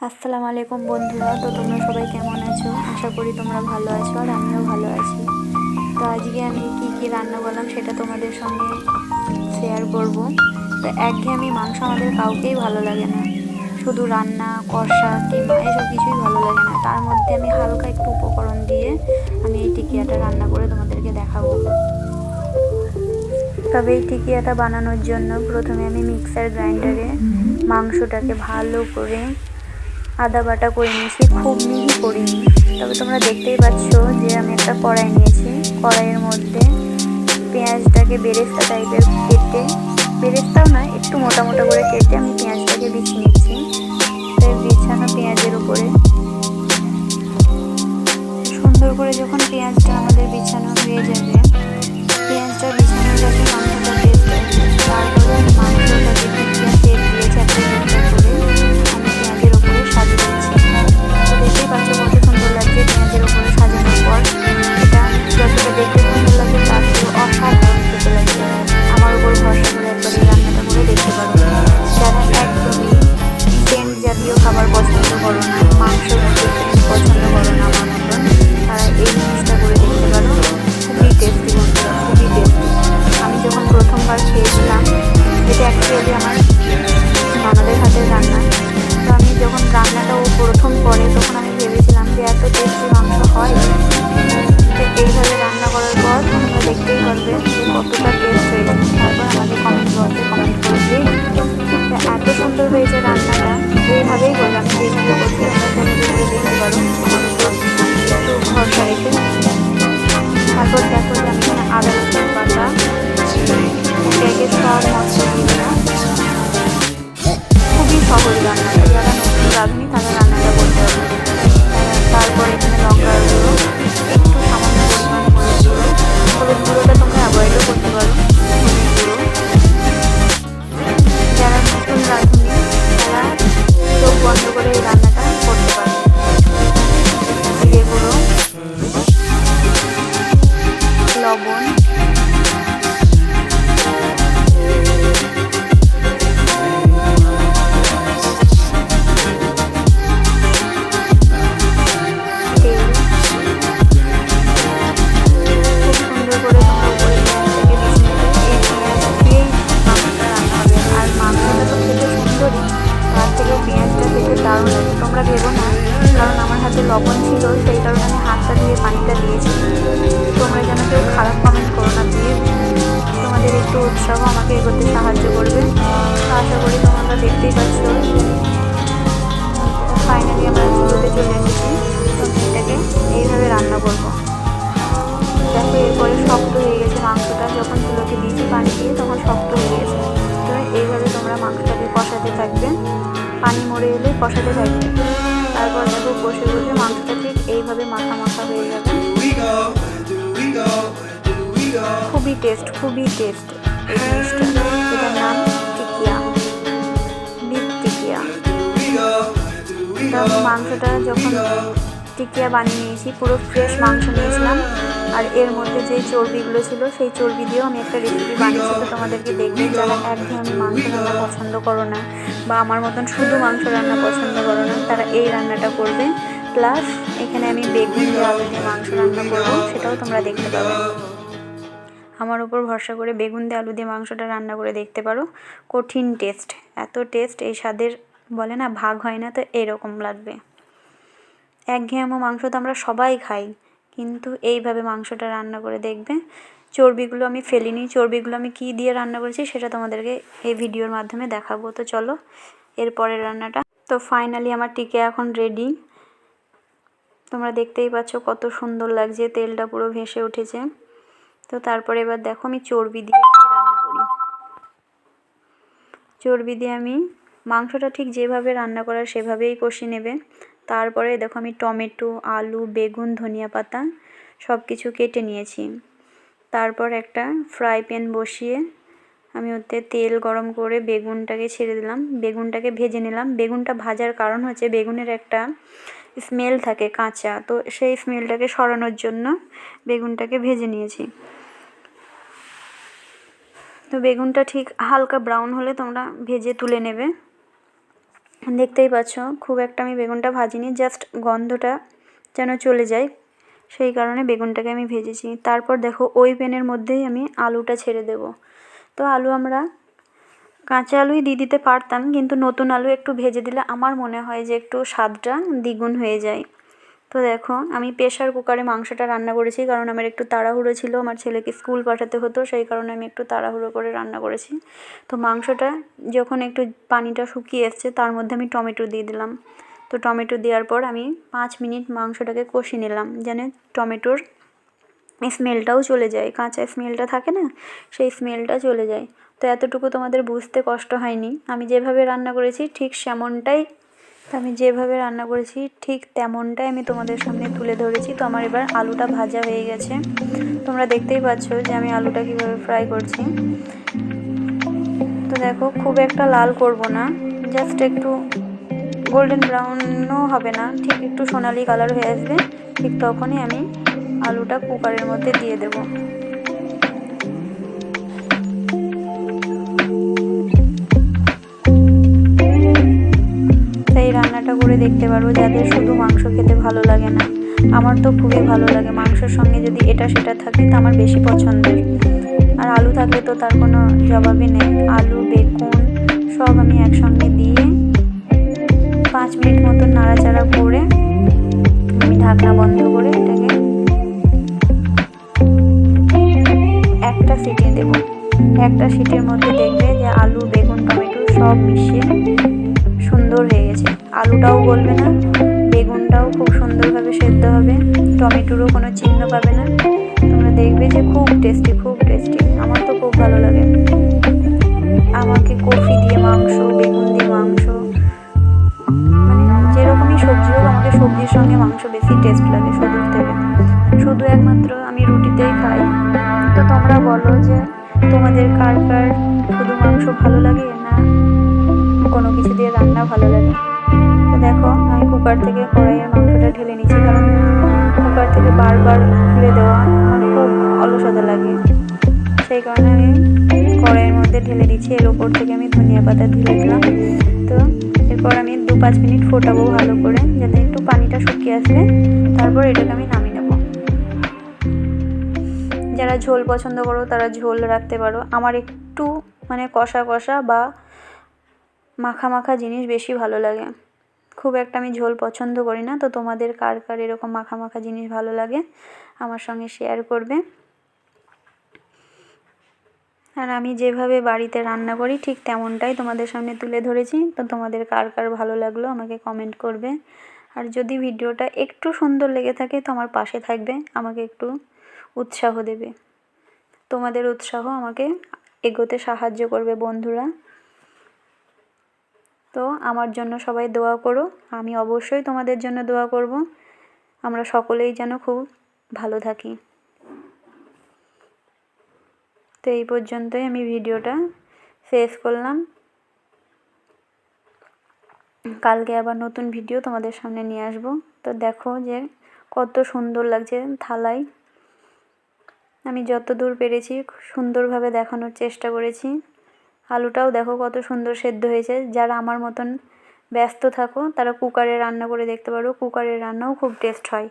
আসসালামু আলাইকুম বন্ধুরা, তো তোমরা সবাই কেমন আছো? আশা করি তোমরা ভালো আছো আর আমিও ভালো আছি। তো আজকে আমি কি কি রান্না করলাম সেটা তোমাদের সঙ্গে শেয়ার করব। তো একঘেয়েমি মাংস আমাদের কাউকেই ভালো লাগে না। শুধু রান্না, কষা কিংবা এসব কিছুই ভালো লাগে না। তার মধ্যে আমি হালকা একটু উপকরণ দিয়ে আমি এই টিকিয়াটা রান্না করে তোমাদেরকে দেখাবো। তবে এই টিকিয়াটা বানানোর জন্য প্রথমে আমি মিক্সার গ্রাইন্ডারে মাংসটাকে ভালো করে আদা বাটা করে নিয়েছি, খুব মিহি করিনি। তবে তোমরা দেখতেই পাচ্ছ যে আমি একটা কড়াই নিয়েছি। কড়াইয়ের মধ্যে পেঁয়াজটাকে বেরেস্তা টাইপের কেটে, বেরেস্তাও নয়, একটু মোটা মোটা করে কেটে আমি পেঁয়াজটাকে বিছিয়ে নিচ্ছি। বিছানো পেঁয়াজের উপরে। সুন্দর করে যখন পেঁয়াজটা আমাদের বিছানো হয়ে যাবে, পেঁয়াজটা বিছানোর যাতে মাংসটা টেস্ট তারপরে তোমরা ভেবো না, কারণ আমার হাতে লবণ ছিল, সেই কারণে আমি হাতটা দিয়ে পানিটা দিয়েছি। তোমরা যেন কেউ খারাপ কমেন্ট করো না প্লিজ তোমাদের একটু উৎসাহ আমাকে এগোতে সাহায্য করবে। আশা করি তোমরা দেখতেই পাচ্ছ। ফাইনালি আমরা চুলোতে চলে এসেছি। তো এটাকে এইভাবে রান্না করব। দেখো, এরপরে শক্ত হয়ে গেছে মাংসটা। যখন চুলোতে দিয়েছি পানি দিয়ে, তখন শক্ত হয়ে গেছে। তো এইভাবে তোমরা মাংসটাকে কষাতে থাকবে। পানি মরে এলে কষাতে থাকবে। খুবই টেস্ট খুবই টেস্ট এই জিনিসটা নাম টিকিয়া। বিফ টিকিয়া। মাংসটা যখন টিকিয়া বানিয়ে নিয়েছি, পুরো ফ্রেশ মাংস নিয়েছিলাম। আর এর মধ্যে যে চর্বিগুলো ছিল, সেই চর্বি দিয়েও আমি একটা রেসিপি বানিয়েছি। তো তোমাদেরকে দেখবে যারা একঘেয়েমি মাংস রান্না পছন্দ করো না, বা আমার মতন শুধু মাংস রান্না পছন্দ করো না, তারা এই রান্নাটা করবে। প্লাস এখানে আমি বেগুন দিয়ে আলু দিয়ে মাংস রান্না করব, সেটাও তোমরা দেখতে পাবে। আমার উপর ভরসা করে বেগুন দিয়ে আলু দিয়ে মাংসটা রান্না করে দেখতে পারো। কঠিন টেস্ট, এত টেস্ট এই স্বাদের বলে না ভাগ হয় না, তো এরকম লাগবে। একঘেয়েমো মাংস তো আমরা সবাই খাই, কিন্তু এইভাবে মাংসটা রান্না করে দেখবে। চর্বিগুলো আমি ফেলিনি, চর্বিগুলো আমি কী দিয়ে রান্না করেছি সেটা তোমাদেরকে এই ভিডিওর মাধ্যমে দেখাবো। তো চলো, এরপরের রান্নাটা। তো ফাইনালি আমার টিকে এখন রেডি তোমরা দেখতেই পাচ্ছ কত সুন্দর লাগছে, তেলটা পুরো ভেসে উঠেছে। তো তারপরে এবার দেখো আমি চর্বি দিয়ে রান্না করি। চর্বি দিয়ে আমি মাংসটা ঠিক যেভাবে রান্না করার সেভাবেই কষে নেবে। তারপরে দেখো আমি টমেটো, আলু, বেগুন, ধনিয়া পাতা সব কিছু কেটে নিয়েছি। তারপর একটা ফ্রাই প্যান বসিয়ে আমি ওতে তেল গরম করে বেগুনটাকে ছেড়ে দিলাম। বেগুনটাকে ভেজে নিলাম। বেগুনটা ভাজার কারণ হচ্ছে বেগুনের একটা স্মেল থাকে কাঁচা, তো সেই স্মেলটাকে সরানোর জন্য বেগুনটাকে ভেজে নিয়েছি। তো বেগুনটা ঠিক হালকা ব্রাউন হলে তোমরা ভেজে তুলে নেবে। দেখতেই পাচ্ছ, খুব একটা আমি বেগুনটা ভাজিনি জাস্ট গন্ধটা যেন চলে যায়, সেই কারণে বেগুনটাকে আমি ভেজেছি। তারপর দেখো, ওই প্যানের মধ্যেই আমি আলুটা ছেড়ে দেব। তো আলু আমরা কাঁচা আলুই দিয়ে দিতে পারতাম, কিন্তু নতুন আলু একটু ভেজে দিলে আমার মনে হয় যে একটু স্বাদটা দ্বিগুণ হয়ে যায়। তো দেখো, আমি প্রেশার কুকারে মাংসটা রান্না করেছি, কারণ আমার একটু তাড়াহুড়ো ছিল, আমার ছেলেকে স্কুল পাঠাতে হতো, সেই কারণে আমি একটু তাড়াহুড়ো করে রান্না করেছি। তো মাংসটা যখন একটু পানিটা শুকিয়ে এসছে, তার মধ্যে আমি টমেটো দিয়ে দিলাম। তো টমেটো দেওয়ার পর আমি পাঁচ মিনিট মাংসটাকে কষিয়ে নিলাম, যেন টমেটোর স্মেলটাও চলে যায়। কাঁচা স্মেলটা থাকে না, সেই স্মেলটা চলে যায়। তো এতটুকু তোমাদের বুঝতে কষ্ট হয়নি। আমি যেভাবে রান্না করেছি ঠিক সেমনটাই, আমি যেভাবে রান্না করেছি ঠিক তেমনটাই আমি তোমাদের সামনে তুলে ধরেছি। তো আমার এবার আলুটা ভাজা হয়ে গেছে। তোমরা দেখতেই পাচ্ছ যে আমি আলুটা কীভাবে ফ্রাই করছি। তো দেখো, খুব একটা লাল করব না, জাস্ট একটু গোল্ডেন ব্রাউনও হবে না, ঠিক একটু সোনালি কালার হয়ে আসবে, ঠিক তখনই আমি আলুটা কুকারের মধ্যে দিয়ে দেবো। রান্নাটা করে দেখতে পারো যাদের শুধু মাংস খেতে ভালো লাগে না। আমার তো খুবই ভালো লাগে মাংসের সঙ্গে যদি এটা সেটা থাকে তো আমার বেশি পছন্দের। আর আলু থাকলে তো তার কোনো জবাবই নেই। আলু, বেগুন সব আমি একসঙ্গে দিয়ে পাঁচ মিনিট মতন নাড়াচাড়া করে আমি ঢাকনা বন্ধ করে এটাকে একটা সিটি দেব। একটা সিটির মধ্যে দেখবে যে আলু, বেগুন, টমেটো সব মিশিয়ে সুন্দর হয়ে গেছে। আলুটাও গলবে না, বেগুনটাও খুব সুন্দরভাবে সেদ্ধ হবে, টমেটোরও কোনো চিহ্ন পাবে না। তোমরা দেখবে যে খুব টেস্টি খুব টেস্টি আমার তো খুব ভালো লাগে। আমাকে কফি দিয়ে মাংস, বেগুন দিয়ে মাংস মানে যেরকমই সবজি হোক, আমাকে সবজির সঙ্গে মাংস বেশি টেস্ট লাগে শুধুর থেকে। শুধু একমাত্র আমি রুটিতেই খাই। তো তোমরা বলো যে তোমাদের কার কার শুধু মাংস ভালো লাগে না কোনো কিছু দিয়ে রান্না ভালো লাগে? তো দেখো, আমি কুকার থেকে কড়াইয়ের মাংসটা ঢেলে নিচ্ছি, কারণ কুকার থেকে বারবার খুলে দেওয়া আমার খুব অলসতা লাগে। সেই কারণে আমি কড়াইয়ের মধ্যে ঢেলে দিচ্ছি, এর ওপর থেকে আমি ধনিয়া পাতা ঢেলে দিলাম। তো এরপর আমি দু পাঁচ মিনিট ফোটাবো ভালো করে, যাতে একটু পানিটা শুকিয়ে আসবে তারপর এটাকে আমি নামিয়ে নেব। যারা ঝোল পছন্দ করো, তারা ঝোল রাখতে পারো। আমার একটু মানে কষা কষা বা মাখা মাখা জিনিস বেশি ভালো লাগে। খুব একটা আমি ঝোল পছন্দ করি না, তো তোমাদের কার কার এরকম মাখা মাখা জিনিস ভালো লাগে আমার সঙ্গে শেয়ার করবে। আর আমি যেভাবে বাড়িতে রান্না করি ঠিক তেমনটাই তোমাদের সামনে তুলে ধরেছি, তো তোমাদের কার কার ভালো লাগল আমাকে কমেন্ট করবে। আর যদি ভিডিওটা একটু সুন্দর লেগে থাকে তো আমার পাশে থাকবে, আমাকে একটু উৎসাহ দেবে। তোমাদের উৎসাহ আমাকে এগোতে সাহায্য করবে বন্ধুরা। তো আমার জন্য সবাই দোয়া করো। আমি অবশ্যই তোমাদের জন্য দোয়া করব। আমরা সকলেই যেন খুব ভালো থাকি। তো এই পর্যন্তই আমি ভিডিওটা শেষ করলাম। কালকে আবার নতুন ভিডিও তোমাদের সামনে নিয়ে আসব। তো দেখো যে কত সুন্দর লাগছে থালায়। আমি যত দূর পেরেছি সুন্দরভাবে দেখানোর চেষ্টা করেছি। আলুটাও দেখো কত সুন্দর সেদ্ধ হয়েছে। যারা আমার মতন ব্যস্ত থাকো, তারা কুকারে রান্না করে দেখতে পারো। কুকারের রান্নাও খুব টেস্ট হয়।